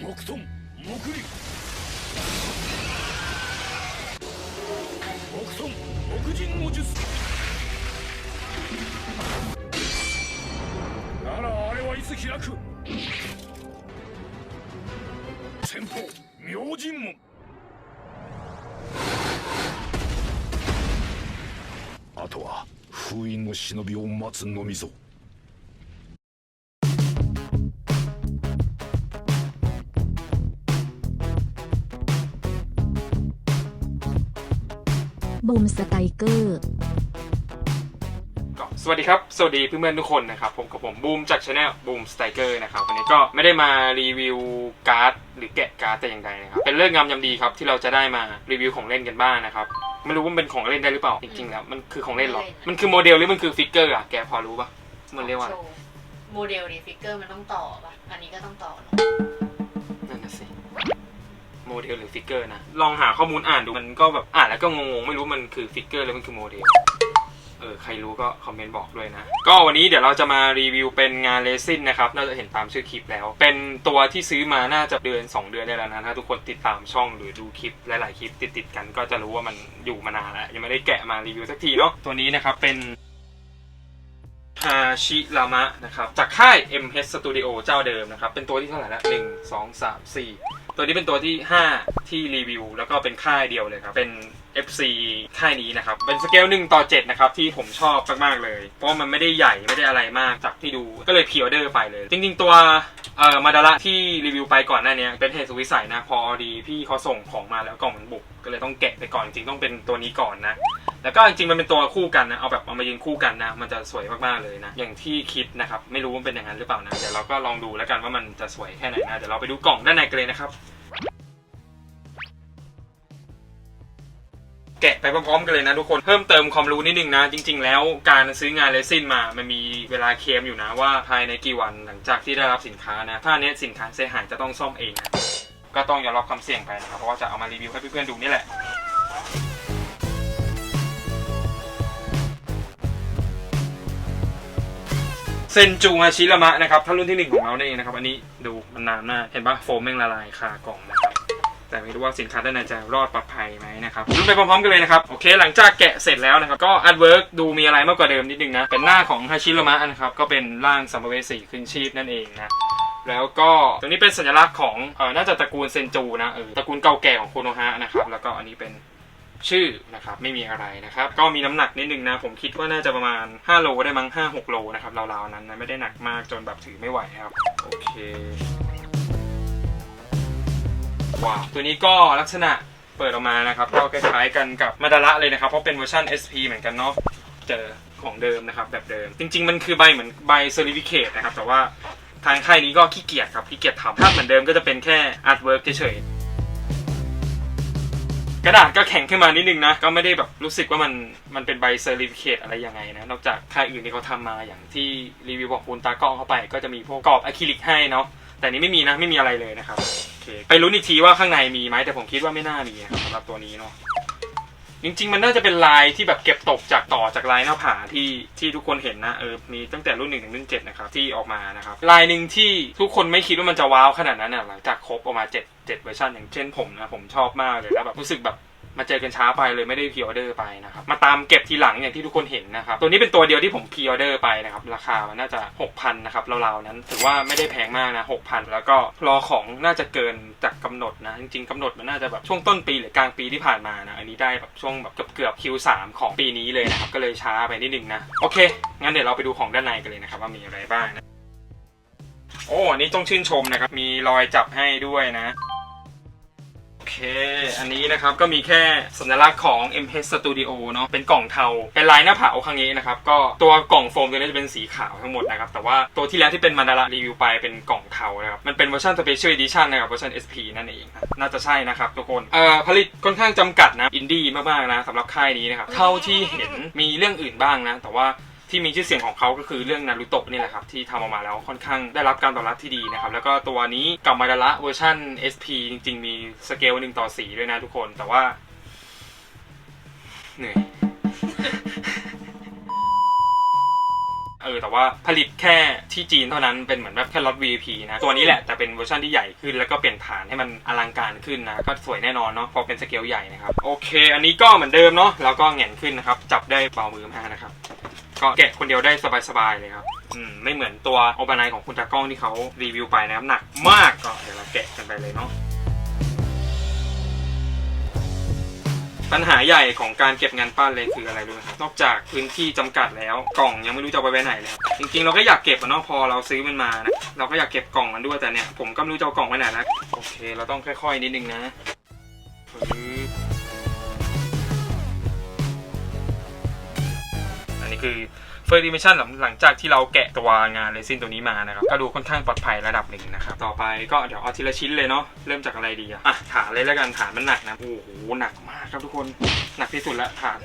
木遁木竜木遁木人の術。ならあれはいつ開く。先方明神門。あとは封印の忍びを待つのみぞ。 บูมสไตรเกอร์ก็สวัสดีครับ สวัสดีเพื่อนๆทุกคนนะครับ ผมกับผมบูมจากช anel บูมสไตรเกอร์นะครับ วันนี้ก็ไม่ได้มารีวิวการ์ดหรือแกะการ์ดแต่อย่างใดนะครับ เป็นเรื่องงามยามดีครับที่เราจะได้มารีวิวของเล่นกันบ้างนะครับ ไม่รู้ว่ามันเป็นของเล่นได้หรือเปล่า จริงๆแล้วมันคือของเล่นเหรอ มันคือโมเดลหรือมันคือฟิกเกอร์อะแกพอรู้ปะมันเรียกว่าอะไรโชว์โมเดลดิฟิกเกอร์มันต้องต่อป่ะอันนี้ก็ต้องต่อเนอะนั่นน่ะสิ โมเดลหรือฟิกเกอร์นะ ลองหาข้อมูลอ่านดูมันก็แบบอ่านแล้วก็งงๆ ไม่รู้มันคือฟิกเกอร์หรือมันคือโมเดลเออใครรู้ก็คอมเมนต์บอกด้วยนะ ก็วันนี้เดี๋ยวเราจะมารีวิวเป็นงานเลซินนะครับน่าจะเห็นตามชื่อคลิปแล้ว เป็นตัวที่ซื้อมาน่าจะเดือน 2 เดือนได้แล้วนะถ้าทุกคนติดตามช่องหรือดูคลิปหลายๆคลิปติดๆกันก็จะรู้ว่ามันอยู่มานานแล้ว ยังไม่ได้แกะมารีวิวสักทีเนาะตัวนี้นะครับเป็นฮาชิรามะนะครับจากค่าย MH Studio เจ้าเดิมนะครับ เป็นตัวที่เท่าไหร่ละหนึ่งสองสามสี่ ตัวนี้เป็นตัวที่ 5 ที่รีวิว แล้วก็เป็นค่ายเดียวเลยครับ เป็น FC ค่ายนี้นะครับ เป็นสเกล1ต่อ7นะครับที่ผมชอบมากๆเลย เพราะมันไม่ได้ใหญ่ไม่ได้อะไรมากจากที่ดู ก็เลยพิออเดอร์ไปเลย จริงๆตัวเอ่อมาดาระที่รีวิวไปก่อนหน้านี้เป็นเหตุสุวิสัยนะ พอดีพี่เขาส่งของมาแล้วกล่องมันบุก ก็เลยต้องแกะไปก่อนจริงๆต้องเป็นตัวนี้ก่อนนะ แล้วก็จริงๆมันเป็นตัวคู่กันนะเอาแบบเอามายืนคู่กันนะ มันจะสวยมากๆเลยนะ อย่างที่คิดนะครับ ไม่รู้ว่าเป็นอย่างนั้นหรือเปล่านะ เดี๋ยวเราก็ลองดูแล้วกันว่ามันจะสวยแค่ไหนนะ เดี๋ยวเราไปดูกล่องด้านในกันเลยนะครับ แกะไปพร้อมๆกันเลยนะทุกคน เพิ่มเติมความรู้นิดนึงนะ จริง ๆ แล้วการซื้องานเลซินมา มันมีเวลาเคลมอยู่นะว่าภายในกี่วันหลังจากที่ได้รับสินค้านะ ถ้าเนี้ยสินค้าเสียหายจะต้องซ่อมเองนะก็ต้องยอมรับความเสี่ยงไปนะครับ เพราะว่าจะเอามารีวิวให้เพื่อนๆดูนี่แหละ ซนจูฮาชิรามะนะครับถ้ารุ่นที่หนึ่งของเราเนี่ยนะครับ อันนี้ดูมันนานมากเห็นปะโฟมแม่งละลายคากล่องนะครับแต่ไม่รู้ว่าสินค้าด้านในจะรอดปลอดภัยไหมนะครับรุ่นไปพร้อมๆกันเลยนะครับ โอเค หลังจากแกะเสร็จแล้วนะครับ ก็อาร์ตเวิร์กดูมีอะไรมากกว่าเดิมนิดนึงนะ เป็นหน้าของฮาชิรามะนะครับ ก็เป็นร่างสัมภเวสีขึ้นชีพนั่นเองนะแล้วก็ตรงนี้เป็นสัญลักษณ์ของเออน่าจะตระกูลเซนจูนะเออตระกูลเก่าแก่ของโคโนฮะนะครับแล้วก็อันนี้เป็น ชื่อนะครับไม่มีอะไรนะครับ ก็มีน้ำหนักนิดนึงนะ ผมคิดว่าน่าจะประมาณ 5 โลได้มั้ง5 6 โลนะครับราวๆนั้นนะไม่ได้หนักมากจนแบบถือไม่ไหวครับ โอเคว้าวตัวนี้ก็ลักษณะเปิดออกมานะครับก็คล้ายๆกันกับมาดาระเลยนะครับ เพราะเป็นเวอร์ชัน SP เหมือนกันเนาะเจอของเดิมนะครับแบบเดิม จริง ๆ มันคือใบเหมือนใบเซอร์ i ิเคตนะครับแต่ว่าทางค่ายนี้ก็ขี้เกียจครับขี้เกียจทำถ้าเหมือนเดิมก็จะเป็นแค่อาร์ตเวิร์กเฉยๆ กระดาษก็แข็งขึ้นมานิดนึงนะ ก็ไม่ได้แบบรู้สึกว่ามันมันเป็นใบเซอร์ริฟิเคตอะไรยังไงนะ นอกจากค่ายอื่นที่เขาทำมาอย่างที่รีวิวบอกปูนตากล้องเข้าไป ก็จะมีพวกกรอบอะคริลิกให้เนาะแต่นี้ไม่มีนะไม่มีอะไรเลยนะครับโอเคไปลุ้นอีกทีว่าข้างในมีไหมแต่ผมคิดว่าไม่น่ามีครับสำหรับตัวนี้เนาะ จริงๆ มันน่าจะเป็นลายที่แบบเก็บตกจากต่อจากลายหน้าผาที่ที่ทุกคนเห็นนะเออมีตั้งแต่รุ่นหนึ่งถึงรุ่นเจ็ดนะครับที่ออกมานะครับลายหนึ่งที่ทุกคนไม่คิดว่ามันจะว้าวขนาดนั้นน่ะหลังจากครบออกมาเจ็ดเจ็ดเวอร์ชันอย่างเช่นผมนะผมชอบมากเลยแล้วแบบรู้สึกแบบ มาเจอกันช้าไปเลยไม่ได้พ r ออเดอร์ไปนะครับมาตามเก็บทีหลังอย่างที่ทุกคนเห็นนะครับตัวนี้เป็นตัวเดียวที่ผมพ r ออเดอร์ไปนะครับราคามันน่าจะ 6,000นะครับราวๆนั้นถือว่าไม่ได้แพงมากนะ6,000 แล้วก็รอของน่าจะเกินจากกำหนดนะจริงๆกำหนดมันน่าจะแบบช่วงต้นปีหรือกลางปีที่ผ่านมานะอันนี้ได้แบบช่วงแบบเกือบๆ Q3 ของปีนี้เลยนะครับก็เลยช้าไปนิดนึงนะโอเค งั้นเดี๋ยวเราไปดูของด้านในกันเลยนะครับว่ามีอะไรบ้างนะโอ้อันนี้ต้องชื่นชมนะครับมีรอยจับให้ด้วยนะ เค อันนี้นะครับก็มีแค่สัญลักษณ์ของ MH Studio เนาะเป็นกล่องเทา เป็นลายหน้าผาคังเงะนะครับ ก็ตัวกล่องโฟมตัวนี้จะเป็นสีขาวทั้งหมดนะครับ แต่ว่าตัวที่แล้วที่เป็นมันดาระรีวิวไปเป็นกล่องเทานะครับ มันเป็นเวอร์ชัน Special Edition นะครับเวอร์ชัน SP นั่นเอง น่าจะใช่นะครับทุกคนเอ่อผลิตค่อนข้างจำกัดนะ อินดี้มากๆนะสำหรับค่ายนี้นะครับ เท่าที่เห็นมีเรื่องอื่นบ้างนะ แต่ว่า ที่มีชื่อเสียงของเขาก็คือเรื่องนารูโตะนี่แหละครับ ที่ทำออกมาแล้วค่อนข้างได้รับการตอบรับที่ดีนะครับ แล้วก็ตัวนี้กับมาดาระเวอร์ชัน SP จริง ๆ มีสเกล1ต่อ4ด้วยนะทุกคน แต่ว่าเหนื่อยเออแต่ว่าผลิตแค่ที่จีนเท่านั้นเป็นเหมือนแบบแค่ล็อต VIP นะตัวนี้แหละแต่เป็นเวอร์ชันที่ใหญ่ขึ้น แล้วก็เปลี่ยนฐานให้มันอลังการขึ้นนะก็สวยแน่นอนเนาะพราะเป็นสเกลใหญ่นะครับโอเค อันนี้ก็เหมือนเดิมเนาะแล้วก็แหงนขึ้นนะครับจับได้เบามือมากนะครับ ก็แกะคนเดียวได้สบายๆเลยครับอืมไม่เหมือนตัวโอปานายของคุณตากล้องที่เขารีวิวไปนะครับหนักมากก็เดี๋ยวเราแกะกันไปเลยเนาะปัญหาใหญ่ของการเก็บงานปั้นเลยคืออะไรรู้ไหมครับนอกจากพื้นที่จำกัดแล้วกล่องยังไม่รู้จะไปไว้ไหนเลยครับจริงๆเราก็อยากเก็บอะเนาะพอเราซื้อมันมานะเราก็อยากเก็บกล่องมันด้วยแต่เนี่ยผมก็ไม่รู้จะเอากล่องไว้ไหนแล้วโอเค เราต้องค่อยๆนิดนึงนะ คือเฟอร์ดิเมชันหลังจากที่เราแกะตัวงานเรซินตัวนี้มานะครับ ก็ดูค่อนข้างปลอดภัยระดับหนึ่งนะครับ ต่อไปก็เดี๋ยวเอาทีละชิ้นเลยเนาะเริ่มจากอะไรดีอะอะฐานเลยแล้วกันฐานมันหนักนะ โอ้โห หนักมากครับทุกคนหนักที่สุดละฐาน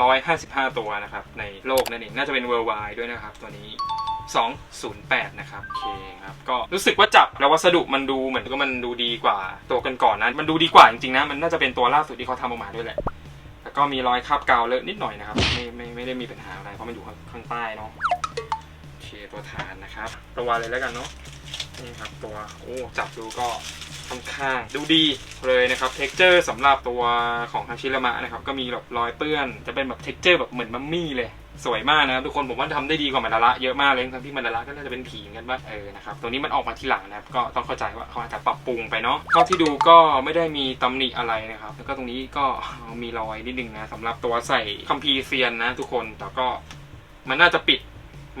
555 ตัวนะครับ ในโลกนั่นเองน่าจะเป็น worldwide ด้วยนะครับ ตัวนี้208 นะครับโอเคครับก็รู้สึกว่าจับแล้ววัสดุมันดูเหมือนกับมันดูดีกว่าตัวกันก่อนๆนะมันดูดีกว่าจริงๆนะมันน่าจะเป็นตัวล่าสุดที่เขาทำออกมาด้วยแหละแล้ว ก็มีรอยคราบกาวเลอะนิดหน่อยนะครับ ไม่ไม่ไม่ได้มีปัญหาอะไรเพราะมันอยู่ข้างใต้เนาะโอเคตัวฐานนะครับ ตัวเลยแล้วกันเนาะนี่ครับตัวโอ้จับดูก็ค่อนข้างดูดีเลยนะครับเท็กเจอร์สำหรับตัวของฮาชิรามะนะครับ ก็มีแบบรอยเปื้อน จะเป็นแบบเท็กเจอร์แบบเหมือนมัมมี่เลย สวยมากนะครับทุกคนผมว่าทำได้ดีกว่ามันดาระเยอะมากเลยทั้งที่มันดาระก็น่าจะเป็นผีเหมือนกันว่าเออนะครับตัวนี้มันออกมาทีหลังนะครับก็ต้องเข้าใจว่าเขาอาจจะปรับปรุงไปเนาะเท่าที่ดูก็ไม่ได้มีตำหนิอะไรนะครับ แล้วก็ตรงนี้ก็มีรอยนิดนึงนะสำหรับตัวใส่คัมภีร์เซียนนะ ทุกคนแต่ก็มันน่าจะปิด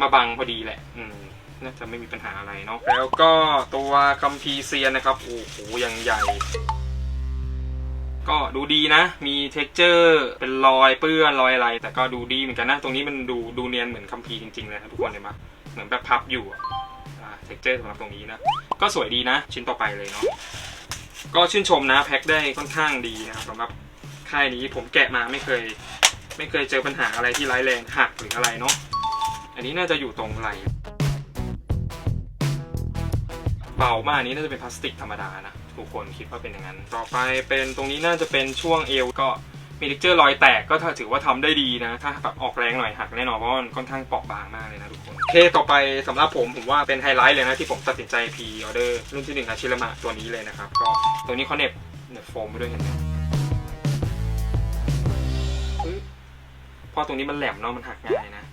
มาบังพอดีแหละ อืมน่าจะไม่มีปัญหาอะไรเนาะแล้วก็ตัวคัมภีร์เซียนนะครับโอ้โหยังใหญ่ ก็ดูดีนะ มีเท็กเจอร์เป็นรอยเปื้อนรอยอะไร แต่ก็ดูดีเหมือนกันนะ ตรงนี้มันดูดูเนียนเหมือนคัมภีร์จริงๆเลยนะทุกคนเห็นไหมเหมือนแบบพับอยู่อะอ่าเท็กเจอร์สำหรับตรงนี้นะ ก็สวยดีนะ ชิ้นต่อไปเลยเนาะ ก็ชื่นชมนะแพ็คได้ค่อนข้างดีนะครับสำหรับค่ายนี้ผมแกะมาไม่เคย ไม่เคยเจอปัญหาอะไรที่ร้ายแรงหักหรืออะไรเนาะ อันนี้น่าจะอยู่ตรงไหล่เบามากอันนี้น่าจะเป็นพลาสติกธรรมดานะ ทุกคนคิดว่าเป็นอย่างนั้น ต่อไปเป็นตรงนี้น่าจะเป็นช่วงเอวก็มีเท็กเจอร์รอยแตกก็ถือว่าทำได้ดีนะ ถ้าแบบออกแรงหน่อยหักแน่นอนเพราะมันค่อนข้างเปราะบางมากเลยนะทุกคนโอเคต่อไปสำหรับผมผมว่าเป็นไฮไลท์เลยนะที่ผมตัดสินใจพีออเดอร์รุ่นที่หนึ่งอาชิรมะตัวนี้เลยนะครับ ก็ตัวนี้เขาเน็บเน็บโฟมไปด้วยเห็นไหมพราะตรงนี้มันแหลมเนาะมันหักง่ายนะ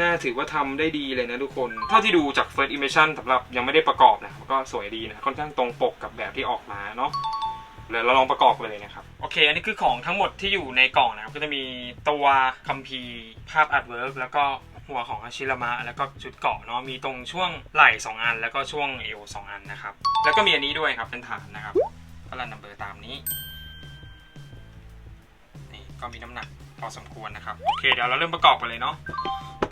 น่าถือว่าทำได้ดีเลยนะทุกคน เท่าที่ดูจาก First Impression สำหรับยังไม่ได้ประกอบนะก็สวยดีนะ ค่อนข้างตรงปกกับแบบที่ออกมาเนาะเดี๋ยวเราลองประกอบกันเลยนะครับ โอเค อันนี้คือของทั้งหมดที่อยู่ในกล่องนะครับ ก็จะมีตัวคัมภีร์ภาพอาร์ตเวิร์กแล้วก็หัวของอาชิรามะแล้วก็ชุดเกาะเนาะมีตรงช่วงไหล่สองอัน แล้วก็ช่วงเอวสองอันนะครับ แล้วก็มีอันนี้ด้วยครับเป็นฐานนะครับก็รันนัมเบอร์ตามนี้นี่ก็มีน้ำหนัก พอสมควรนะครับ โอเคเดี๋ยวเราเริ่มประกอบกันเลยเนาะ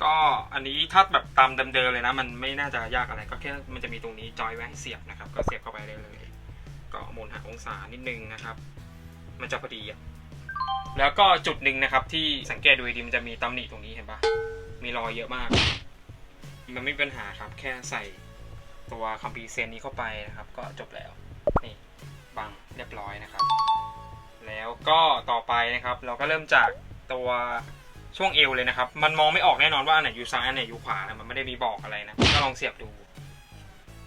ก็อันนี้ถ้าแบบตามเดิมๆเลยนะ มันไม่น่าจะยากอะไรก็แค่มันจะมีตรงนี้จอยไว้ให้เสียบนะครับ ก็เสียบเข้าไปได้เลย ก็หมุนหาองศานิดนึงนะครับ มันจะพอดีอะแล้วก็จุดหนึ่งนะครับที่สังเกตดูดีๆมันจะมีตำหนิตรงนี้เห็นปะมีรอยเยอะมาก มันไม่มีปัญหาครับ แค่ใส่ตัวคัมภีร์เซนนี้เข้าไปนะครับ ก็จบแล้วนี่บังเรียบร้อยนะครับ แล้วก็ต่อไปนะครับ เราก็เริ่มจาก ตัวช่วงเอวเลยนะครับ มันมองไม่ออกแน่นอนว่าอันไหนอยู่ซ้ายอันไหนอยู่ขวานะมันไม่ได้มีบอกอะไรนะ ก็ลองเสียบดู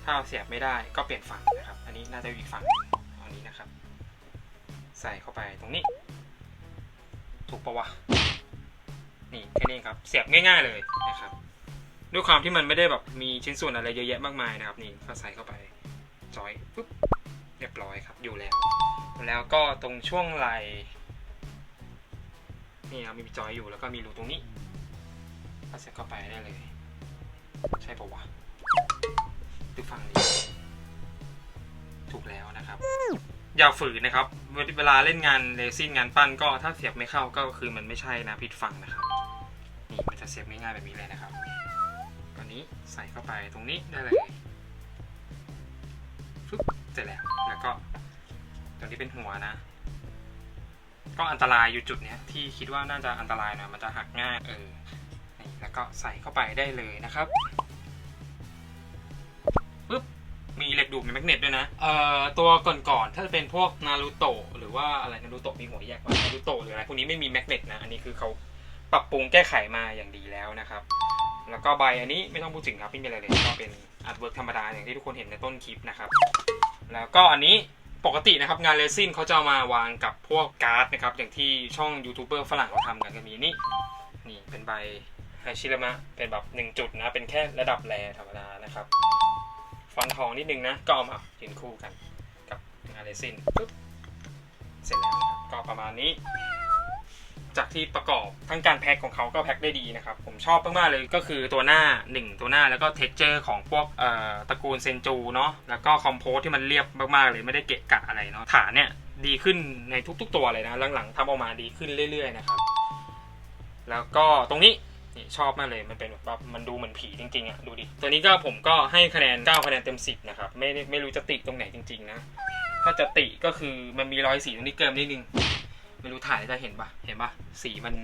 ถ้าเสียบไม่ได้ก็เปลี่ยนฝั่งนะครับ อันนี้น่าจะอีกฝั่งอาอันนี้นะครับ ใส่เข้าไปตรงนี้ ถูกปะวะ นี่แค่นี้ครับ เสียบง่าย ๆเลยนะครับ ด้วยความที่มันไม่ได้แบบมีชิ้นส่วนอะไรเยอะแยะมากมายนะครับ นี่ก็ใส่เข้าไป จอยปุ๊บ เรียบร้อยครับ อยู่แล้ว แล้วก็ตรงช่วงไหล่ นี่ครับมีจอยอยู่แล้วก็มีรูตรงนี้ก็เสียบเข้าไปได้เลย ใช่ปะวะดูฝั่งนี้ ถูกแล้วนะครับ อย่าฝืนนะครับ เวลาเล่นงานเลซิ่งงานปั้นก็ถ้าเสียบไม่เข้าก็คือมันไม่ใช่นะผิดฝั่งนะครับ นี่มันจะเสียบง่ายๆแบบนี้เลยนะครับตอนนี้ใส่เข้าไปตรงนี้ได้เลยฟึบเสร็จแล้ว แล้วก็ตรงนี้เป็นหัวนะ ก็อันตรายอยู่จุดเนี้ยที่คิดว่าน่าจะอันตรายหนะมันจะหักง่ายเออนี่แล้วก็ใส่เข้าไปได้เลยนะครับปึ๊บมีเหล็กดูดมีแมกเนตด้วยนะเอ่อตัวก่อนๆถ้าจะเป็นพวกนารูโตะหรือว่าอะไรนารูโตะมีหัวแยกว่านารูโตะหรืออะไรพวกนี้ไม่มีแมกเนตนะอันนี้คือเขาปรับปรุงแก้ไขมาอย่างดีแล้วนะครับ แล้วก็ใบอันนี้ไม่ต้องพูดถึงครับไม่มีอะไรเลยก็เป็นอาร์ตเวิร์กธรรมดาอย่างที่ทุกคนเห็นในต้นคลิปนะครับ แล้วก็อันนี้ ปกตินะครับงานเรซินเขาจะมาวางกับพวกการ์ดนะครับอย่างที่ช่องยูทูบเบอร์ฝรั่งเขาทำกันก็มีนี่นี่เป็นใบไฮชิรามะเป็นแบบหนึ่งจุดนะ เป็นแค่ระดับแรธรรมดานะครับ ฟอนทองนิดนึงนะ ก็เอามายืนคู่กันกับงานเรซินปุ๊บเสร็จแล้วก็ประมาณนี้ จากที่ประกอบทั้งการแพ็คของเขาก็แพ็คได้ดีนะครับ ผมชอบมากๆเลยก็คือตัวหน้า 1 ตัวหน้าแล้วก็เท็กเจอร์ของพวกตระกูลเซนจูเนาะแล้วก็คอมโพสที่มันเรียบมากๆเลยไม่ได้เกะกะอะไรเนาะฐานเนี่ยดีขึ้นในทุกๆตัวเลยนะหลังๆทำออกมาดีขึ้นเรื่อย ๆ นะครับ แล้วก็ตรงนี้นี่ชอบมากเลยมันเป็นแบบมันดูเหมือนผีจริงๆอะดูดิ ตัวนี้ก็ผมก็ให้คะแนน 9 คะแนนเต็ม 10 นะครับ ไม่ไม่รู้จะติตรงไหนจริง ๆ นะ ถ้าจะติก็คือมันมีรอยสีตรงนี้เกิมนิดนึง ไม่รู้ถ่ายจะเห็นปะเห็นปะสีมัน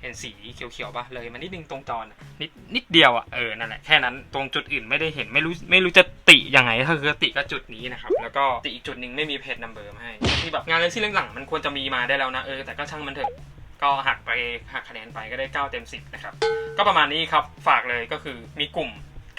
เห็นสีเขียวๆปะเลยมันนิดนึงตรงจอนะนิดนิดเดียวอะเออนั่นแหละแค่นั้นตรงจุดอื่นไม่ได้เห็นไม่รู้ไม่รู้จะติยังไงถ้าคือติก็จุดนี้นะครับ แล้วก็ติอีกจุดหนึ่งไม่มีเพจนัมเบอร์มาให้ที่แบบงานเลนซี่หลังๆมันควรจะมีมาได้แล้วนะเออแต่ก็ช่างมันเถอะก็หักไปหักคะแนนไปก็ได้ 9 เต็ม 10 นะครับ ก็ประมาณนี้ครับฝากเลยก็คือมีกลุ่ม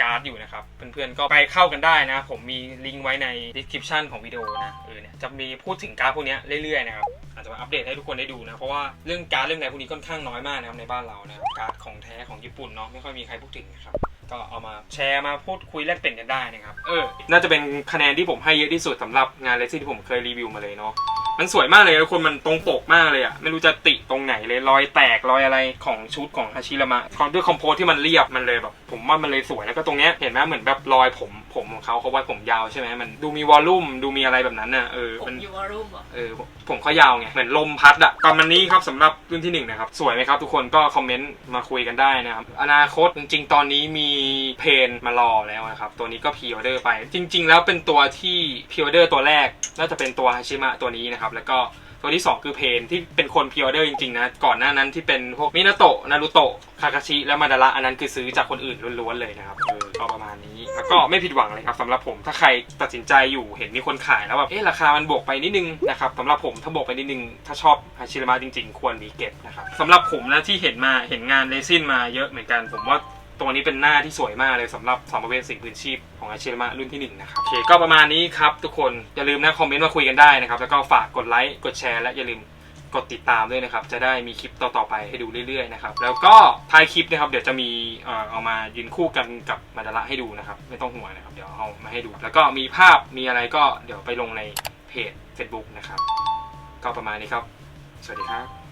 การ์ดอยู่นะครับ เพื่อนๆก็ไปเข้ากันได้นะ ผมมีลิงก์ไว้ใน description ของวิดีโอนะเออเนี่ยจะมีพูดถึงการ์ดพวกนี้เรื่อยๆนะครับอาจจะมาอัปเดตให้ทุกคนได้ดูนะ เพราะว่าเรื่องการ์ดเรื่องไหนพวกนี้ค่อนข้างน้อยมากนะครับในบ้านเรานะการ์ดของแท้ของญี่ปุ่นเนาะไม่ค่อยมีใครพูดถึงนะครับก็เอามาแชร์มาพูดคุยแลกเปลี่ยนกันได้นะครับเออน่าจะเป็นคะแนนที่ผมให้เยอะที่สุดสำหรับงานเลสซี่ที่ผมเคยรีวิวมาเลยเนาะ มันสวยมากเลยทุกคนมันตรงปกมากเลยอะไม่รู้จะติตรงไหนเลยรอยแตกรอยอะไรของชุดของฮาชิรามะด้วยคอมโพสที่มันเรียบมันเลยแบบผมว่ามันเลยสวยแล้วก็ตรงเนี้ยเห็นไหมเหมือนแบบรอยผม ผมของเขาเขาไว้ผมยาวใช่ไหมมันดูมีวอลลุ่มดูมีอะไรแบบนั้นน่ะเออผมมันอยู่วอรูมเหรอเออผมผมเขายาวไงเหมือนลมพัดอะประมาณนี้ครับสำหรับรุ่นที่หนึ่งนะครับ สวยไหมครับทุกคนก็คอมเมนต์มาคุยกันได้นะครับ อนาคตจริง ๆ ตอนนี้มีเพนมารอแล้วนะครับ ตัวนี้ก็พ r ออเดอร์ไป จริง ๆ แล้วเป็นตัวที่พ r ออเดอร์ตัวแรก น่าจะเป็นตัวฮาชิมะตัวนี้นะครับ แล้วก็ตัวที่ 2 คือเพนที่เป็นคนพ r ออเดอร์จริง ๆ นะ ก่อนหน้านั้นที่เป็นพวกมินาโตะนารุโตะคาคาชิและมาดาระอันนั้นคือซื้อจากคนอื่นล้วนๆเลยนะครับเออก็ประมาณนี้ แล้วก็ไม่ผิดหวังเลยครับสำหรับผมถ้าใครตัดสินใจอยู่เห็นมีคนขายแล้วแบบเอ๊ะราคามันบวกไปนิดนึงนะครับสำหรับผมถ้าบวกไปนิดนึง ถ้าชอบฮาชิรามะจริงๆ ควรมีเก็บนะครับสำหรับผมนะที่เห็นมาเห็นงานเรซินมาเยอะเหมือนกัน ผมว่าตัวนี้เป็นหน้าที่สวยมากเลยสำหรับสองประเภทสิ่งพื้นชีพของอาชิรามะรุ่นที่หนึ่งนะครับโอเคก็ประมาณนี้ครับทุกคนอย่าลืมนะคอมเมนต์มาคุยกันได้นะครับแล้วก็ฝากกดไลค์กดแชร์และอย่าลืม กดติดตามด้วยนะครับ จะได้มีคลิปต่อๆไปให้ดูเรื่อยๆนะครับ แล้วก็ท้ายคลิปนะครับ เดี๋ยวจะมีเอ่อเอามายืนคู่กันกับมาดาระให้ดูนะครับ ไม่ต้องห่วงนะครับ เดี๋ยวเอามาให้ดู แล้วก็มีภาพมีอะไรก็เดี๋ยวไปลงในเพจ Facebook นะครับ ก็ประมาณนี้ครับ สวัสดีครับ「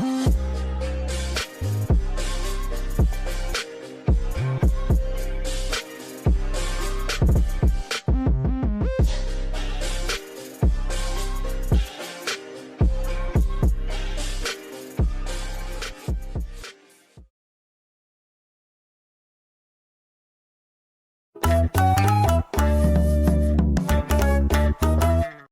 Mm-hmm.